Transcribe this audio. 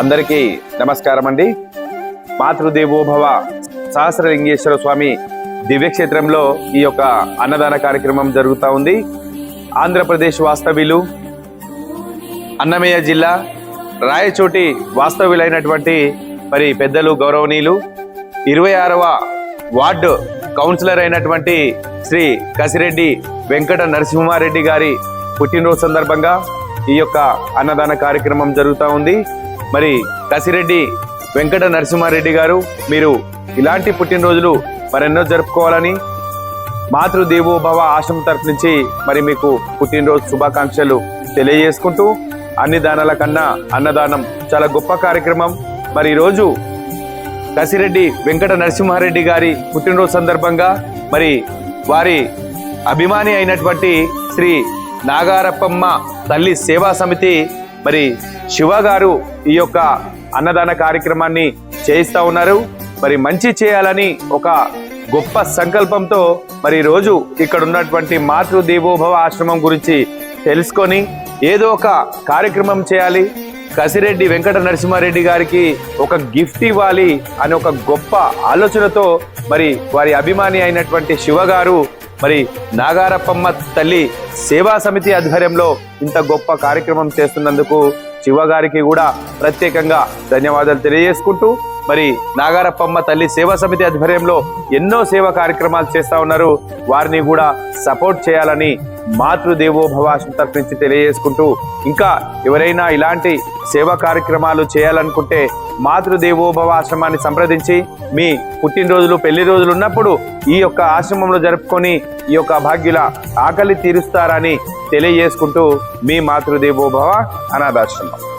అందరికీ నమస్కారం అండి మాతృదేవోభవ సహస్రలింగేశ్వర స్వామి దివ్యక్షేత్రంలో ఈ యొక్క అన్నదాన కార్యక్రమం జరుగుతూ ఉంది. ఆంధ్రప్రదేశ్ వాస్తవ్యులు అన్నమయ్య జిల్లా రాయచోటి వాస్తవ్యులైనటువంటి మరి పెద్దలు గౌరవనీయులు ఇరవై ఆరవ వార్డు కౌన్సిలర్ అయినటువంటి శ్రీ కసిరెడ్డి వెంకట నరసింహారెడ్డి గారి పుట్టినరోజు సందర్భంగా ఈ యొక్క అన్నదాన కార్యక్రమం జరుగుతూ ఉంది. మరి కసిరెడ్డి వెంకట నరసింహారెడ్డి గారు మీరు ఇలాంటి పుట్టినరోజులు మరెన్నో జరుపుకోవాలని మాతృదేవోభవ ఆశ్రమం తరఫు నుంచి మరి మీకు పుట్టినరోజు శుభాకాంక్షలు తెలియజేసుకుంటూ అన్ని దానాల కన్నా అన్నదానం చాలా గొప్ప కార్యక్రమం. మరి ఈరోజు కసిరెడ్డి వెంకట నరసింహారెడ్డి గారి పుట్టినరోజు సందర్భంగా మరి వారి అభిమాని అయినటువంటి శ్రీ నాగారప్పమ్మ తల్లి సేవా సమితి మరి శివ గారు ఈ యొక్క అన్నదాన కార్యక్రమాన్ని చేయిస్తూ ఉన్నారు. మరి మంచి చేయాలని ఒక గొప్ప సంకల్పంతో మరి రోజు ఇక్కడ ఉన్నటువంటి మాతృదేవోభవ ఆశ్రమం గురించి తెలుసుకొని ఏదో ఒక కార్యక్రమం చేయాలి. కసిరెడ్డి వెంకట నరసింహారెడ్డి గారికి ఒక గిఫ్ట్ ఇవ్వాలి అనే ఒక గొప్ప ఆలోచనతో మరి వారి అభిమాని అయినటువంటి శివ గారు మరి నాగారప్పమ్మ తల్లి సేవా సమితి ఆధ్వర్యంలో ఇంత గొప్ప కార్యక్రమం చేస్తున్నందుకు శివ గారికి కూడా ప్రత్యేకంగా ధన్యవాదాలు తెలియజేసుకుంటూ మరి నాగారప్పమ్మ తల్లి సేవా సమితి ఆధ్వర్యంలో ఎన్నో సేవా కార్యక్రమాలు చేస్తా ఉన్నారు. వారిని కూడా సపోర్ట్ చేయాలని మాతృదేవోభవ ఆశ్రమం తెలియజేసుకుంటూ ఇంకా ఎవరైనా ఇలాంటి సేవా కార్యక్రమాలు చేయాలనుకుంటే మాతృదేవోభవ ఆశ్రమాన్ని సంప్రదించి మీ పుట్టినరోజులు పెళ్ళి రోజులు ఉన్నప్పుడు ఈ యొక్క ఆశ్రమంలో జరుపుకొని ఈ యొక్క భాగ్యుల ఆకలి తీరుస్తారని తెలియజేసుకుంటూ మీ మాతృదేవోభవ అనాథాశ్రమం.